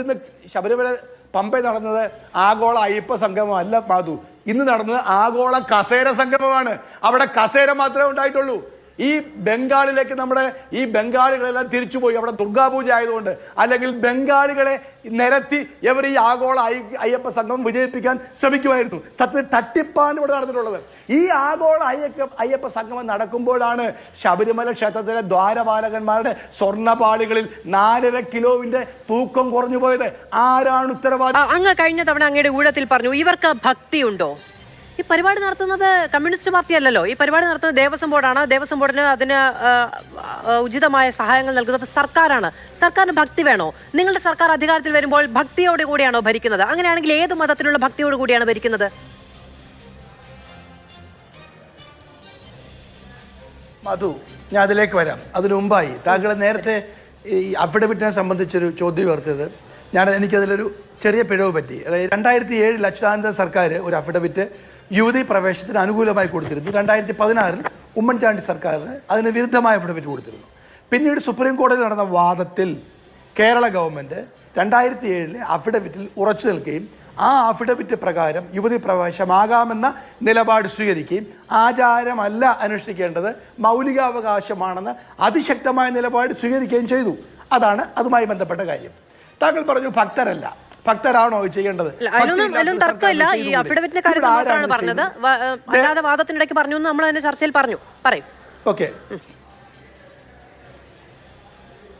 ഇന്ന് ശബരിമല പമ്പയിൽ നടന്നത് ആഗോള അയ്യപ്പ സംഗമമല്ല മാധു. ഇന്ന് നടന്നത് ആഗോള കസേര സംഗമമാണ്. അവിടെ കസേര മാത്രമേ ഉണ്ടായിട്ടുള്ളൂ. ഈ ബംഗാളിലേക്ക് നമ്മുടെ ഈ ബംഗാളികളെല്ലാം തിരിച്ചുപോയി. അവിടെ ദുർഗാപൂജ ആയതുകൊണ്ട് അല്ലെങ്കിൽ ബംഗാളികളെ നിരത്തി ഇവർ ഈ ആഗോള അയ്യ- അയ്യപ്പ സംഘം വിജയിപ്പിക്കാൻ ശ്രമിക്കുമായിരുന്നു. തത്ത് തട്ടിപ്പാണ് ഇവിടെ നടന്നിട്ടുള്ളത്. ഈ ആഗോള അയ്യപ്പ അയ്യപ്പ സംഗമം നടക്കുമ്പോഴാണ് ശബരിമല ക്ഷേത്രത്തിലെ ദ്വാരപാലകന്മാരുടെ സ്വർണപാളികളിൽ നാലര കിലോവിന്റെ തൂക്കം കുറഞ്ഞു പോയത് ആരാണ് ഉത്തരവാദി? അങ്ങ് കഴിഞ്ഞ തവണ അങ്ങയുടെ ഊഴത്തിൽ പറഞ്ഞു ഇവർക്ക് ഭക്തിയുണ്ടോ? ഈ പരിപാടി നടത്തുന്നത് കമ്മ്യൂണിസ്റ്റ് പാർട്ടി അല്ലല്ലോ. ഈ പരിപാടി നടത്തുന്നത് ദേവസ്വം ബോർഡാണ്. ദേവസ്വം ബോർഡിന് അതിന് ഉചിതമായ സഹായങ്ങൾ നൽകുന്നത് സർക്കാരാണ്. സർക്കാരിന് ഭക്തി വേണോ? നിങ്ങളുടെ സർക്കാർ അധികാരത്തിൽ വരുമ്പോൾ ഭക്തിയോട് കൂടിയാണോ ഭരിക്കുന്നത്? അങ്ങനെയാണെങ്കിൽ ഏത് മതത്തിലുള്ള ഭക്തിയോട് കൂടിയാണ് ഭരിക്കുന്നത്? മധു ഞാൻ അതിലേക്ക് വരാം. അതിനു മുമ്പായി താങ്കൾ നേരത്തെ ഈ അഫിഡവിറ്റിനെ സംബന്ധിച്ചൊരു ചോദ്യം ഉയർത്തിയത്. ഞാൻ എനിക്കതിലൊരു ചെറിയ പിഴവ് പറ്റി. അതായത് രണ്ടായിരത്തി ഏഴിൽ അച്യുതാനന്ദ സർക്കാർ ഒരു അഫിഡവിറ്റ് യുവതി പ്രവേശനത്തിന് അനുകൂലമായി കൊടുത്തിരുന്നു. രണ്ടായിരത്തി പതിനാറിൽ ഉമ്മൻചാണ്ടി സർക്കാരിന് അതിന് വിരുദ്ധമായ അഫിഡവിറ്റ് കൊടുത്തിരുന്നു. പിന്നീട് സുപ്രീം കോടതിയിൽ നടന്ന വാദത്തിൽ കേരള ഗവൺമെന്റ് രണ്ടായിരത്തി ഏഴിലെ അഫിഡവിറ്റിൽ ഉറച്ചു നിൽക്കുകയും ആ അഫിഡവിറ്റ് പ്രകാരം യുവതി പ്രവേശമാകാമെന്ന നിലപാട് സ്വീകരിക്കുകയും ആചാരമല്ല അനുഷ്ഠിക്കേണ്ടത് മൗലികാവകാശമാണെന്ന് അതിശക്തമായ നിലപാട് സ്വീകരിക്കുകയും ചെയ്തു. അതാണ് അതുമായി ബന്ധപ്പെട്ട കാര്യം. താങ്കൾ പറഞ്ഞു ഭക്തരല്ല. ഭക്തരാണോ ചെയ്യേണ്ടത്? അതിലൊന്നും തർക്കമില്ല. ഈ? അഫിഡവിറ്റിന്റെ പറഞ്ഞത്. അല്ലാതെ വാദത്തിനിടയ്ക്ക് പറഞ്ഞു നമ്മൾ അതിന്റെ ചർച്ചയിൽ പറഞ്ഞു. പറയും. ഓക്കെ.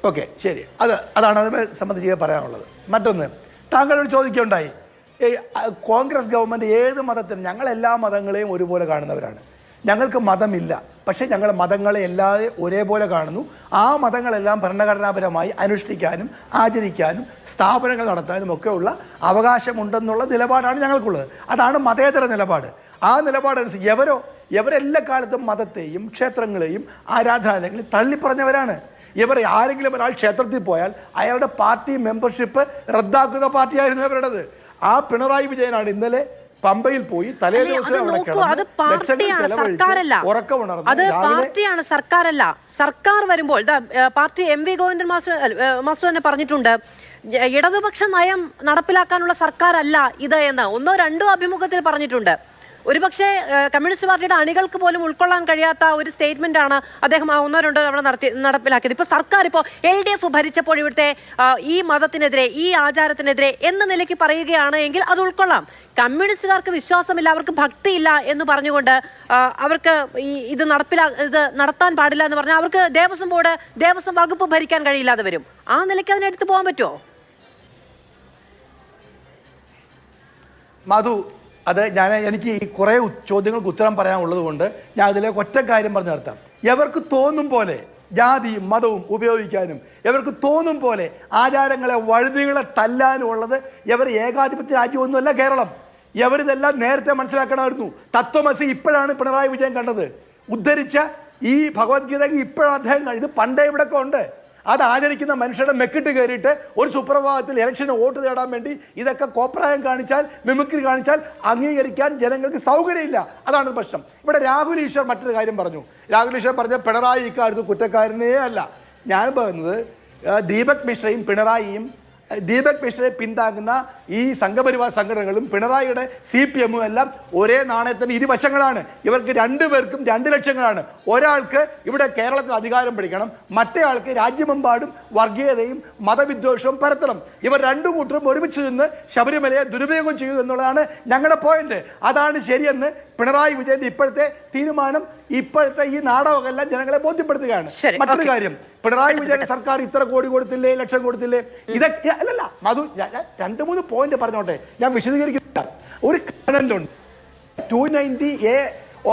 ഓക്കെ ശരി. അത് അതാണ് അതിനെ സംബന്ധിച്ച് പറയാനുള്ളത്. മറ്റൊന്ന് താങ്കളോട് ചോദിക്കുകയുണ്ടായി. കോൺഗ്രസ് ഗവൺമെന്റ് ഏത് മതത്തിനും ഞങ്ങൾ എല്ലാ മതങ്ങളെയും ഒരുപോലെ കാണുന്നവരാണ്. ഞങ്ങൾക്ക് മതമില്ല. പക്ഷേ ഞങ്ങൾ മതങ്ങളെ എല്ലാവരും ഒരേപോലെ കാണുന്നു. ആ മതങ്ങളെല്ലാം ഭരണഘടനാപരമായി അനുഷ്ഠിക്കാനും ആചരിക്കാനും സ്ഥാപനങ്ങൾ നടത്താനും ഒക്കെയുള്ള അവകാശമുണ്ടെന്നുള്ള നിലപാടാണ് ഞങ്ങൾക്കുള്ളത്. അതാണ് മതേതര നിലപാട്. ആ നിലപാടനുസരിച്ച് എവരോ എവരെല്ലാ കാലത്തും മതത്തെയും ക്ഷേത്രങ്ങളെയും ആരാധനാലയങ്ങളെയും തള്ളിപ്പറഞ്ഞവരാണ്. ഇവർ ആരെങ്കിലും ഒരാൾ ക്ഷേത്രത്തിൽ പോയാൽ അയാളുടെ പാർട്ടി മെമ്പർഷിപ്പ് റദ്ദാക്കുന്ന പാർട്ടിയായിരുന്നു അവരുടേത് ആ പിണറായി വിജയനാണ് ഇന്നലെ പമ്പയിൽ പോയി തലേ ദിവസം അത് അവിടെ നോക്കൂ അത് കിടന്ന് പാർട്ടിയാണ് സർക്കാരല്ല. ഉറക്കമുണർന്ന് അത് പാർട്ടിയാണ് സർക്കാരല്ല. സർക്കാർ വരുമ്പോൾ party M V Govindan master master തന്നെ പറഞ്ഞിട്ടുണ്ട് ഇടതുപക്ഷ നയം നടപ്പിലാക്കാനുള്ള സർക്കാരല്ല ഇത് എന്ന്. ഒന്നോ രണ്ടോ അഭിമുഖത്തിൽ പറഞ്ഞിട്ടുണ്ട്. ഒരുപക്ഷെ കമ്മ്യൂണിസ്റ്റ് പാർട്ടിയുടെ അണികൾക്ക് പോലും ഉൾക്കൊള്ളാൻ കഴിയാത്ത ഒരു സ്റ്റേറ്റ്മെന്റ് ആണ് അദ്ദേഹം ഒന്നോ രണ്ടോ തവണ നടത്തി നടപ്പിലാക്കിയത്. ഇപ്പൊ സർക്കാർ ഇപ്പോൾ എൽ ഡി എഫ് ഭരിച്ചപ്പോൾ ഇവിടുത്തെ ഈ മതത്തിനെതിരെ ഈ ആചാരത്തിനെതിരെ എന്ന നിലയ്ക്ക് പറയുകയാണ് എങ്കിൽ അത് ഉൾക്കൊള്ളാം. കമ്മ്യൂണിസ്റ്റുകാർക്ക് വിശ്വാസമില്ല അവർക്ക് ഭക്തിയില്ല എന്ന് പറഞ്ഞുകൊണ്ട് അവർക്ക് ഈ ഇത് നടപ്പിലാ ഇത് നടത്താൻ പാടില്ല എന്ന് പറഞ്ഞാൽ അവർക്ക് ദേവസ്വം ബോർഡ് ദേവസ്വം വകുപ്പ് ഭരിക്കാൻ കഴിയില്ലാതെ വരും. ആ നിലയ്ക്ക് അതിനെടുത്ത് പോകാൻ പറ്റുമോ? മധു അത് ഞാൻ എനിക്ക് ഈ കുറേ ചോദ്യങ്ങൾക്ക് ഉത്തരം പറയാനുള്ളത് കൊണ്ട് ഞാൻ അതിലേക്ക് ഒറ്റ കാര്യം പറഞ്ഞു നിർത്താം. എവർക്ക് തോന്നും പോലെ ജാതിയും മതവും ഉപയോഗിക്കാനും എവർക്ക് തോന്നും പോലെ ആചാരങ്ങളെ വഴുതികളെ തല്ലാനും ഉള്ളത് എവർ ഏകാധിപത്യ രാജ്യമൊന്നുമല്ല കേരളം. എവരിതെല്ലാം നേരത്തെ മനസ്സിലാക്കണമായിരുന്നു. തത്വമസി ഇപ്പോഴാണ് പിണറായി വിജയൻ കണ്ടത്. ഉദ്ധരിച്ച ഈ ഭഗവത്ഗീത ഇപ്പോഴാണ് അദ്ദേഹം. ഇത് പണ്ടേ ഇവിടെയൊക്കെ ഉണ്ട്. അത് ആചരിക്കുന്ന മനുഷ്യരുടെ മെക്കിട്ട് കയറിയിട്ട് ഒരു സുപ്രഭാതത്തിൽ ഇലക്ഷന് വോട്ട് നേടാൻ വേണ്ടി ഇതൊക്കെ കോപ്രായം കാണിച്ചാൽ മിമിക്രി കാണിച്ചാൽ അംഗീകരിക്കാൻ ജനങ്ങൾക്ക് സൗകര്യമില്ല. അതാണ് പ്രശ്നം. ഇവിടെ രാഹുൽ ഈശ്വർ മറ്റൊരു കാര്യം പറഞ്ഞു. രാഹുൽ ഈശ്വർ പറഞ്ഞ പിണറായി ഇക്കാര്യത്തിൽ കുറ്റക്കാരനേ അല്ല. ഞാൻ പറയുന്നത് ദീപക് മിശ്രയും പിണറായിയും ദീപക് മിശ്രയെ പിന്താങ്ങുന്ന ഈ സംഘപരിവാർ സംഘടനകളും പിണറായിയുടെ സി പി എമ്മും എല്ലാം ഒരേ നാണയത്തിന് ഇരുവശങ്ങളാണ്. ഇവർക്ക് രണ്ടുപേർക്കും രണ്ട് ലക്ഷങ്ങളാണ്. ഒരാൾക്ക് ഇവിടെ കേരളത്തിൽ അധികാരം പിടിക്കണം മറ്റേയാൾക്ക് രാജ്യമെമ്പാടും വർഗീയതയും മതവിദ്വേഷവും പരത്തണം. ഇവർ രണ്ടു കൂട്ടരും ഒരുമിച്ച് നിന്ന് ശബരിമലയെ ദുരുപയോഗം ചെയ്തു എന്നുള്ളതാണ് ഞങ്ങളുടെ പോയിന്റ് അതാണ് ശരിയെന്ന് പിണറായി വിജയന്റെ ഇപ്പോഴത്തെ തീരുമാനം. ഇപ്പോഴത്തെ ഈ നാടകമെല്ലാം ജനങ്ങളെ ബോധ്യപ്പെടുത്തുകയാണ്. മറ്റൊരു കാര്യം പിണറായി വിജയൻ സർക്കാർ ഇത്ര കോടി കൊടുത്തില്ലേ ലക്ഷം കൊടുത്തില്ലേ? ഇതൊക്കെ അല്ലല്ല മധു രണ്ട് മൂന്ന് പോയിന്റ് പറഞ്ഞോട്ടെ. ഞാൻ വിശദീകരിക്കുന്നില്ല. ഒരു കാരണമുണ്ട് two ninety A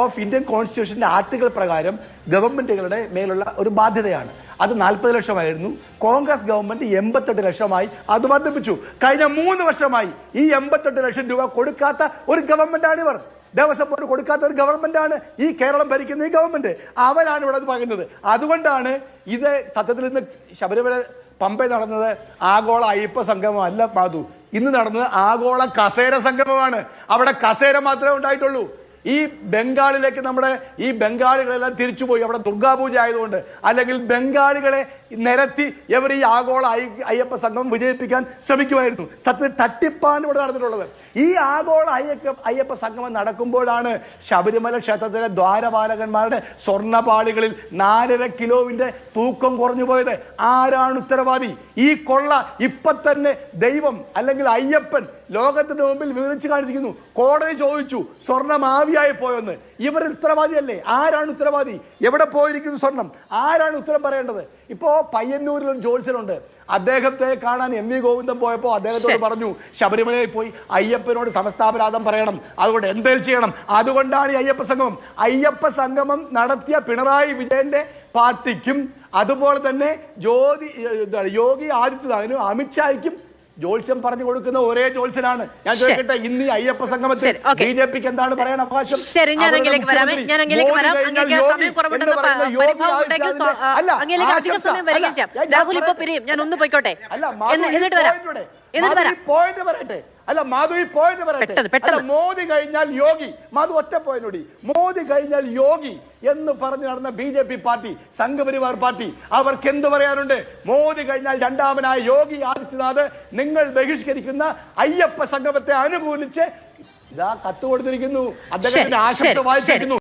of Indian കോൺസ്റ്റിറ്റ്യൂഷന്റെ article പ്രകാരം ഗവൺമെന്റുകളുടെ മേലുള്ള ഒരു ബാധ്യതയാണ്. അത് നാൽപ്പത് ലക്ഷമായിരുന്നു. കോൺഗ്രസ് ഗവൺമെന്റ് എൺപത്തെട്ട് ലക്ഷമായി അത് വർദ്ധിപ്പിച്ചു. കഴിഞ്ഞ മൂന്ന് വർഷമായി ഈ എൺപത്തെട്ട് ലക്ഷം രൂപ കൊടുക്കാത്ത ഒരു ഗവൺമെന്റാണ് ഇവർ ദേവസ്വം ബോർഡ് കൊടുക്കാത്ത ഒരു ഗവൺമെന്റാണ്. ഈ കേരളം ഭരിക്കുന്ന ഈ ഗവൺമെന്റ്. അവരാണ് ഇവിടെ പറയുന്നത്. അതുകൊണ്ടാണ് ഇത് സത്യത്തിൽ ഇന്ന് ശബരിമല പമ്പയിൽ നടന്നത് ആഗോള അയ്യപ്പ സംഗമം അല്ല മാധു. ഇന്ന് നടന്നത് ആഗോള കസേര സംഗമമാണ്. അവിടെ കസേര മാത്രമേ ഉണ്ടായിട്ടുള്ളൂ. ഈ ബംഗാളിലേക്ക് നമ്മുടെ ഈ ബംഗാളികളെല്ലാം തിരിച്ചുപോയി. അവിടെ ദുർഗാപൂജ ആയതുകൊണ്ട് അല്ലെങ്കിൽ ബംഗാളികളെ നിരത്തി ഇവർ ഈ ആഗോള അയ്യപ്പ സംഘം വിജയിപ്പിക്കാൻ ശ്രമിക്കുമായിരുന്നു. തട്ടിപ്പാണ് ഇവിടെ നടന്നിട്ടുള്ളത്. ഈ ആഗോള അയ്യപ്പ അയ്യപ്പ സംഗമം നടക്കുമ്പോഴാണ് ശബരിമല ക്ഷേത്രത്തിലെ ദ്വാരപാലകന്മാരുടെ സ്വർണപാളികളിൽ നാലര കിലോവിന്റെ തൂക്കം കുറഞ്ഞു പോയത്. ആരാണ് ഉത്തരവാദി? ഈ കൊള്ള ഇപ്പൊ തന്നെ ദൈവം അല്ലെങ്കിൽ അയ്യപ്പൻ ലോകത്തിന്റെ മുമ്പിൽ വിവരിച്ചു കാണിച്ചിരിക്കുന്നു. കോടതി ചോദിച്ചു സ്വർണം ആവിയായി പോയെന്ന്. ഇവർ ഉത്തരവാദിയല്ലേ? ആരാണ് ഉത്തരവാദി? എവിടെ പോയിരിക്കുന്നു സ്വർണം? ആരാണ് ഉത്തരം പറയേണ്ടത്? ഇപ്പോ പയ്യന്നൂരിൽ ഒരു ജോത്സ്യനുണ്ട്. അദ്ദേഹത്തെ കാണാൻ എം വി ഗോവിന്ദൻ പോയപ്പോൾ അദ്ദേഹത്തോട് പറഞ്ഞു ശബരിമലയിൽ പോയി അയ്യപ്പനോട് സമസ്താപരാധം പറയണം. അതുകൊണ്ട് എന്തേലും ചെയ്യണം. അതുകൊണ്ടാണ് ഈ അയ്യപ്പ സംഗമം. അയ്യപ്പ സംഗമം നടത്തിയ പിണറായി വിജയന്റെ പാർട്ടിക്കും അതുപോലെ തന്നെ ജ്യോതി യോഗി ആദിത്യനാഥിനും അമിത്ഷായ്ക്കും ജോത്സ്യം പറഞ്ഞു കൊടുക്കുന്ന ഒരേ ജോത്സ്യനാണ്. ഞാൻ. ചോദിക്കട്ടെ ഇന്ന് അയ്യപ്പ സംഗമത്തിൽ ബി ജെ പിക്ക് എന്താണ് പറയാൻ അവകാശം? അല്ല, എന്നിട്ട് വരാം. എന്നിട്ട് പറയട്ടെ. അല്ല മാധു ഈ പോയിന്റ് പറയട്ടെ. മോദി കഴിഞ്ഞാൽ യോഗി. മാധു ഒറ്റ പോയിന്റ് മോദി കഴിഞ്ഞാൽ യോഗി എന്ന് പറഞ്ഞു നടന്ന B J P party Sangh Parivar party അവർക്ക് എന്ത് പറയാനുണ്ട്? മോദി കഴിഞ്ഞാൽ രണ്ടാമനായ യോഗി ആദിത്യനാഥ് നിങ്ങൾ ബഹിഷ്കരിക്കുന്ന അയ്യപ്പ സംഗമത്തെ അനുകൂലിച്ച് ഇതാ കത്ത് കൊടുത്തിരിക്കുന്നു. അദ്ദേഹത്തിന്റെ ആശംസ വായിച്ചിരിക്കുന്നു.